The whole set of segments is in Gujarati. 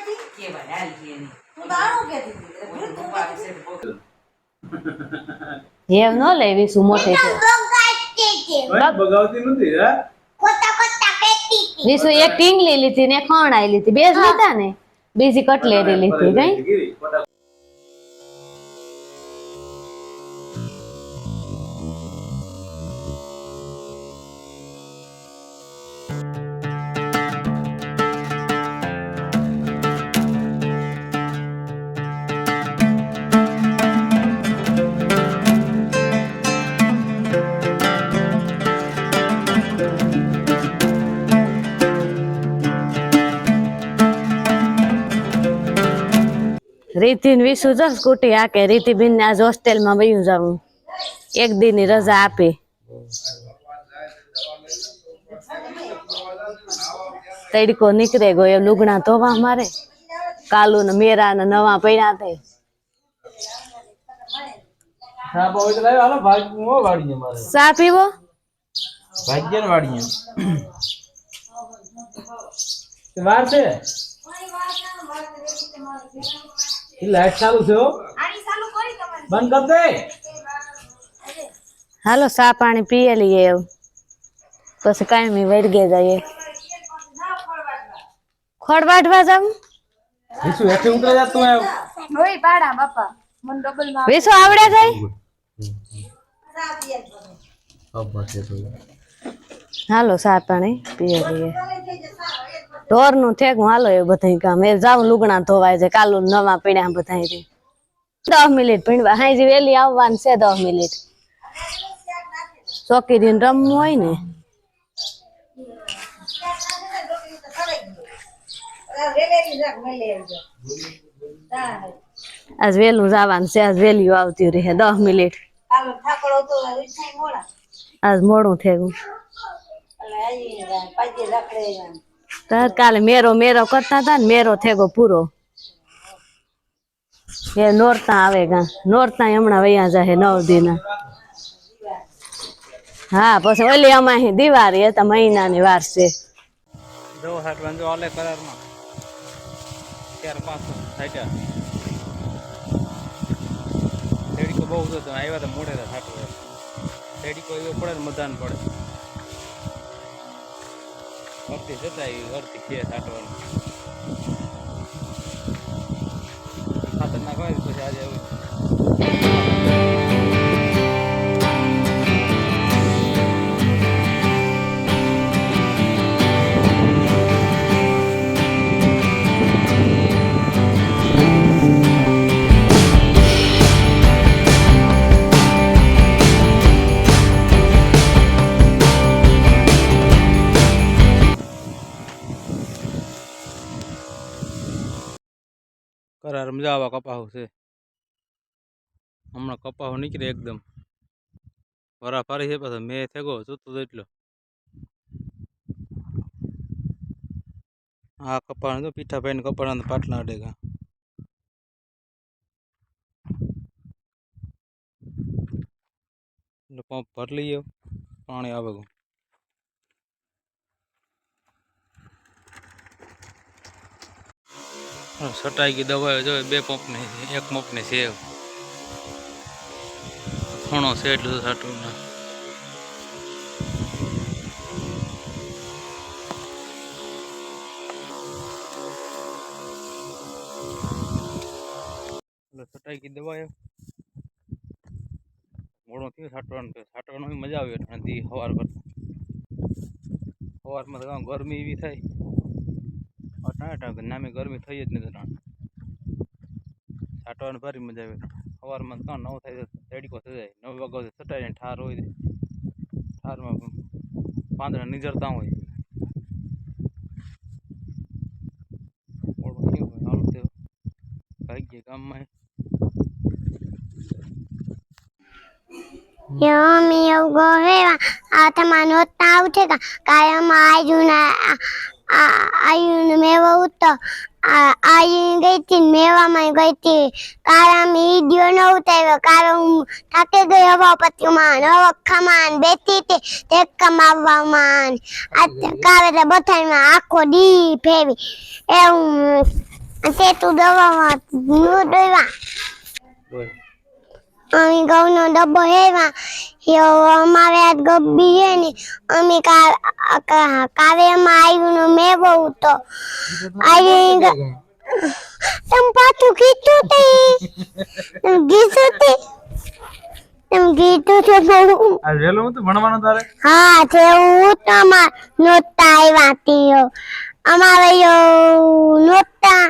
કહેતી કેવાય હાલ કે નહીં હું હતી તું એમ ન લેવી શું મોટી છે? ભાઈ બગાવતી નથી હે? વિશુ એક ટીંગલી લીધી ને ખણાઈ લીધી. બે જ લીધા ને? બીજી કટલેરી લીધી કઈ રીતિ વિશુ જો સ્કૂટી હાકે. રીતિ બેન ને આજ હોસ્ટેલમાં વયું જાઉં. એક દી ની રજા આપી. તડકો નીકળે ગયો એમ લુગણા ધોવા મારે. કાલુ ને મેરા ને નવા પડ્યા તે. ચા પીવો? ભાગ્ય વાડીએ વાર છે? લાઈટ ચાલુ છે હો. આની ચાલુ કરી તમારી. બંધ કર દે. હાલો સા પાણી પીએ લઈએ એવું પછી કાયમી વળગે જઈએ. ખોડ વાઢવા જાવું? વિશુ હેઠે ઉતરે જા તું આવ નોઈ પાડા બાપા મન ડબલમાં વિશુ આવડે જાય? હાલો સા પાણી પીએ લઈએ. ઢોરનું ઠેકું હાલો એ બધા કામ એ જાવ લુગણા ધોવાય છે, કાલુ નવા પીણ્યા બધા દસ મિનિટ પીણવા. હાજી વેલી આવવાનું છે દસ મિનિટ. ચોકી દિન રમવું હોય ને. આજ વેલું જવાનું છે, આજ વેલ્યુ આવતી રહે દસ મિનિટ. આજ મોડું થયું. કાલે મેરો મેરો કરતા હતા ને મેરો થેગો પૂરો. એ નોરતા આવે ગા. નોરતા હમણાં વૈયા જાય નવ દિના. હા, પછી ઓલી અમાહી દિવાળી હતા, મહિનાની વાર છે. બહુ તો આવ્યા તો મોડે હતા તેડીકો એવો પડે મદાન પડે. અડધી જતા આવી અડધી કે સાટવાનું. ખાતરનાક હોય પછી આજે મજા આવા કપાહો છે. હમણાં કપાહો નીકળે એકદમ. વરા ફરી છે પાછો મેં થેગો જોતો એટલો. આ કપાણ તો પીઠા ભાઈ કપાણા પાટલા અડેગા. પંપ ભર લઈએ, પાણી આવે સટાઈ ગઈ દવાઓ જો બે પંપની એક પંપની છે ખૂણો છે એટલું સાટું ના સટાઈ ગઈ દવાઓ. મોડો થયું સાટવાનું સાટવાનું મજા આવે ઠંડી સવાર કરતા સવારમાં કાં ગરમી એવી થાય. અટાણા નામે ગરમી થઈ જ નથી છાંટવાની ભારી મજા આવે. સવારમાં ત્રણ નવ થાય તડકો થઈ જાય. નવ વાગ્યા જાય ઠાર હોય ઠારમાં પાંદડા નીજરતા હોય. મોડું થયું હોય, હાલું થયું ભાગ્ય ગામમાં. Yo mi gorrera ataman hotta utega kayama ayuna ayuna mewa utta ayun gaitin mewa mai gaiti karam idio no utega karam take gaya bapati man awakhaman betite tekkamawaman at kavera bothai ma akho di phevi em સેતુ દવામાં નું દોવા અમે ઘઉંનો ડબ્બો હેવા અમારે આજ ગબ્બી ને અમે કાવ્યમાં આવ્યું નો મેવો તો આવી તમ પાછું કીધું તે. તમ કીધું તે. તમ કીધું તે બહુ આ વહેલું હતું ભણવાનું તારે? હા તે હું તમાર નોતા આવ્યા ત્યો. અમારે યો નોતા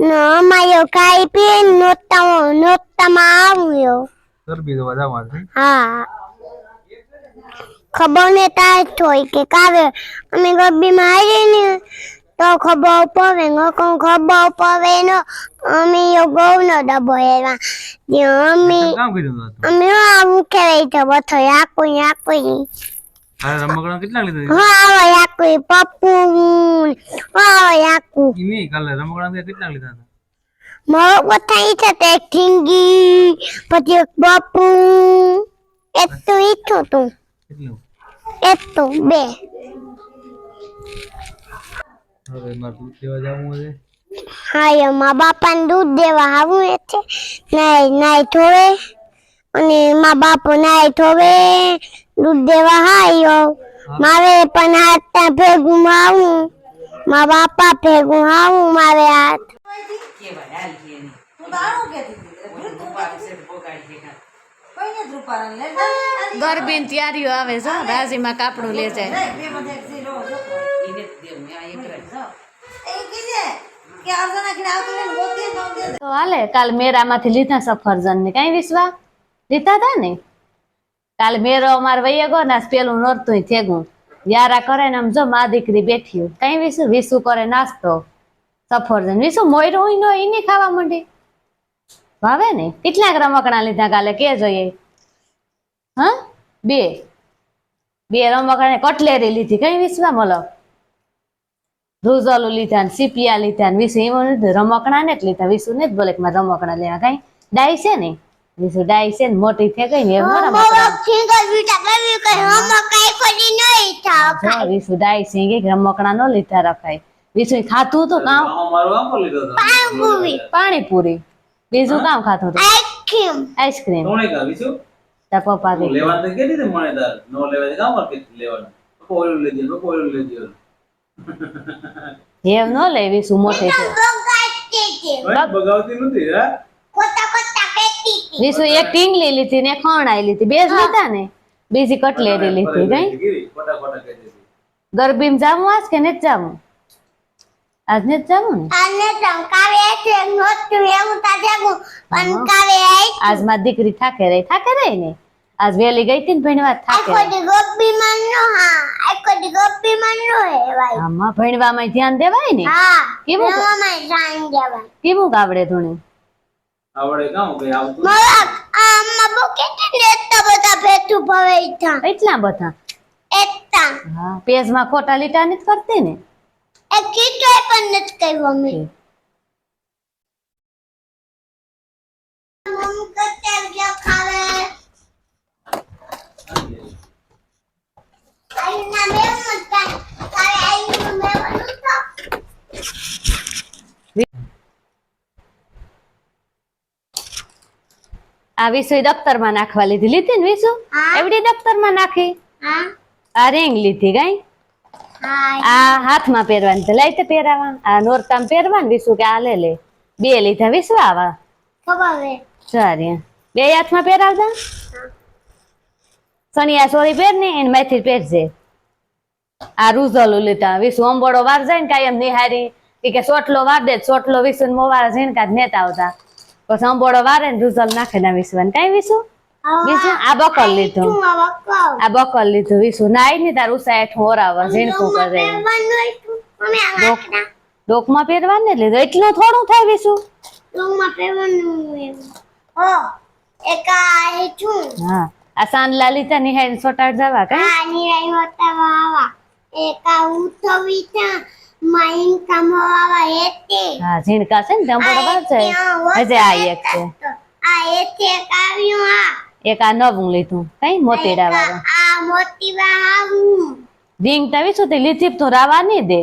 નો અમારે કાઈ પીએ નોતા નોતામાં આવું યો ચરબી તો વધારવા હા. ખબર ને તાર થોય કે કાવે અમે ગબ્બીમાં મારી ને તો ખબર પડે નકો ખબર પડે નો અમે યો ગૌનો ડબો એવા અમે કામ કર્યું અમે આવું કહેવાય તો બથો યાકું યાકું. તારે રમકડા કેટલા લીધા વાવ યાકું પપ્પુ વાવ આકુ ઈમી કાલે રમકડા કેટલા લીધા મારો બથાઈ છે તે ઠીંગી પછી એક બાપુ તો ઈઠું તું. તો બે. હવે માર દૂધ દેવા જવું છે. હા મા બાપાને દૂધ દેવા આવું એ છે. નાય નાય થોવે અને મા બાપુ નાય થોવે દૂધ દેવા હાયો મારે પણ હાથ ભેગું આવું. મા બાપા ભેગું આવું મારે હાથ. તું તો આવું કહેતી હતી. એટલે ભૂલ તું કહેતી હતી. કોઈને લે જા. તૈયારીઓ આવે છે રાજીમાં કાપડું લે જાય બે બધે. એ કે આવતું ને તો હાલે કાલ મેરામાંથી લીધા સફરજન ને કઈ વિશ્વા? લીધા હતા ને? કાલ મેરો અમાર વૈયે ગયો ને પેલું નોરતું થેગું. યારા કરે ને આમ જો મા દીકરી બેઠી કઈ વિસુ વિસુ કરે નાસ્તો. સફરજન વિસુ મોયરું હોય નો ઈને ખાવા માંડી? ભાવે ને? કેટલાક રમકડા લીધા કાલે? કે જોઈએ? હા? બે. બે રમકડા ને કટલેરી લીધી. કઈ વિશ્વા મળો રૂઝોલું લીધા ને સીપિયા લીધા ને વિસુ. એમાં રમકડા ને જ લીધા. વિશુ ને જ બોલે કે મારે રમકડા લેવા. કઈ? ડાઈ છે ને? વિશુ ડાઈ છે ને મોટી થઈ ગઈ ને રમકડા વિશુ ડાઈ છે રમકડા નો લીધા રખાય. વિસુ ખાતું તો કામ મારું આમ પર લીધો હતો. પાણીપુરી. પાણીપુરી બીજું કામ ખાતું હતું. Ice cream. Ice cream. કોણે કાવી છું તાર પપ્પા તું કે લેવા તો કેતી તે મને તાર નો લેવા કામ પર કે લેવાનું. કોયલું લઈ દે કોયલું લઈ દે એમ નો લે વિસુ મોટી છે? છે બગાવતી નથી હે? કોતા કોતા પેટી હતી. વિસુ એક ટીંગલી લીધી ને ખણાઈ લીધી. બે જ લીધા ને? બીજી કટલેરી લીધી કઈ ગરબીમાં આજ કે ને જાવું આજ નથી જાવું ને? સંકાવે છે એવું તા આજમાં દીકરી થાકે રહી થાકે રહી ને? આજ વેલી ગઈ હતી ને ભણવા થાકે આખો દી ગોપી માં નો હા આખો દી ગોપી માં નો હેવાય આમાં ભણવામાં ધ્યાન દેવાય ને? હા કેવું ભણવા માં ધ્યાન દેવાય. કેવું ગાવડે ધોણે? આવડે આવતું? મારા કેટલી બધા ભેતું ભવે એટલા બધા? એટલા. હા પેજમાં ખોટા લીટા નથી કરતી ને? એ કીધું પણ નથી કહ્યું મમ્મી. કચ્ચા ગયા ખાવે. આઈના મેં મત કાલે આઈનું મેં આ વિષય દફતરમાં નાખવા લીધી લીધી ને વિશુ હા. એવડી દફતરમાં નાખી? આ રિંગ લીધી કઈ? આ હાથમાં પહેરવાની તો લઈ તો પહેરાવા. આ નોરતામ પહેરવાની. વિશુ કે આ લે લે. બે લીધા વિશુ આવા. સારી. બે હાથમાં પહેરાવતા? સનિયા સોરી પહેર ને એને મેથી પહેરજે. આ રૂઝલું લીધા વિશુ અંબોડો વાર જાય ને કાયમ નિહારી. કે સોટલો વાર દે સોટલો ને મોવારા જઈને કાંઈ નેતા આવતા. પછી અંબોડો વારે ને રૂઝલ નાખે ના વિશવાન કઈ વિશુ વિશુ આ બકલ લીધું. આ બકલ. લીધું વિશુ નાઈ ને તાર ડોકમાં પહેરવાનું ને લીધું? એટલું થોડું થાય વિશુ રૂમમાં પહેરવાનું હો એક આ છું. હા. આ સાંદલા લીધા નિહાળી સોટાડ જવા કઈ? આ નિરાઈ હોતા વાવા એક આ ઉઠવી તા માઈન કમાવા હેતે. હા ઝીણકા છે ને તે અંબોડો છે હજે આ એક છે. આ એક આવ્યું આ એક આ નવું લીધું. કઈ મોતીડા વાળું આ મોતી વાવું રીંગ તા વિશુ તે લીધી તો રાવા નહીં દે?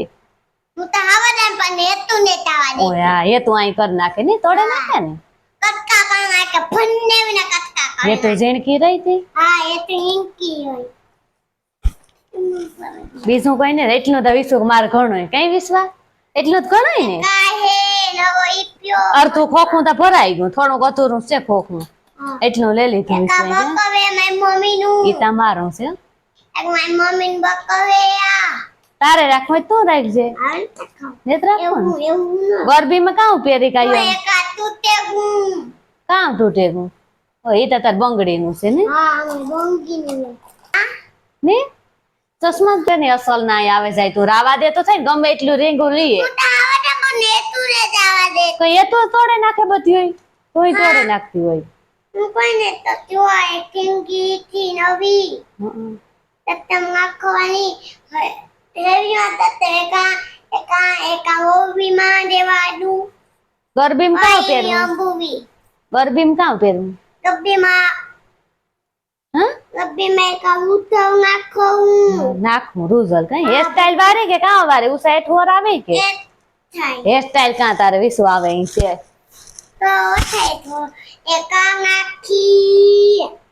હું તો આવા દે પણ હેતું ને તાવા દે ઓય હા એ તું અહીં કરી નાખે ને તોડે નાખે ને? કટકા કર નાખે ફન્ને વિના કટકા કરે. એ તો ઝીણકી રહી હતી? હા એ તો હિંકી હોય. બીજું કઈ ને એટલું તો વિશ્વ મારે ઘણો કઈ વિશ્વાસ એટલું જ ઘણું ને? અર્થું ખોખું તો ભરાઈ ગયું થોડુંક અધૂરું છે ખોખું. એટલું લઈ લીધું છે એ તમારું છે. તારે રાખવું તું રાખજે. તો ને તો એવું ન. ગરબીમાં કાં પહેરી હું કાયો એક તૂટે ઓ એ તો તાર બંગડીનું છે ને? હા હું બોંગી નું ને? ચશ્મા જ ને અસલ ના આવે જાય તું. રાવા દે તો થાય ને ગમે એટલું રીંગું લઈએ હું તો તો એ તો તોડે નાખે બધી હોય. તોય તોડે નાખતી હોય. હું કોઈને તો જોવાય કિંગી થી નવી. તત્તમ નાખવાની હેવીમાં તત્તે એકા એકા એકા ઓવી માં દેવા દઉં ગરબીમાં કાં પહેરવું અંબુવી ગરબીમાં કાં પહેરવું ગબ્બીમાં હા ગબ્બીમાં એકા ઉથવ નાખું નાખવું રૂઝલ કઈ હેરસ્ટાઈલ વારે કે કાં વારે ઉસા ઠોર આવે કે હેરસ્ટાઈલ હેર કાં તારે વિશ્વ આવે અહીં છે તો થાય તો એકા નાખી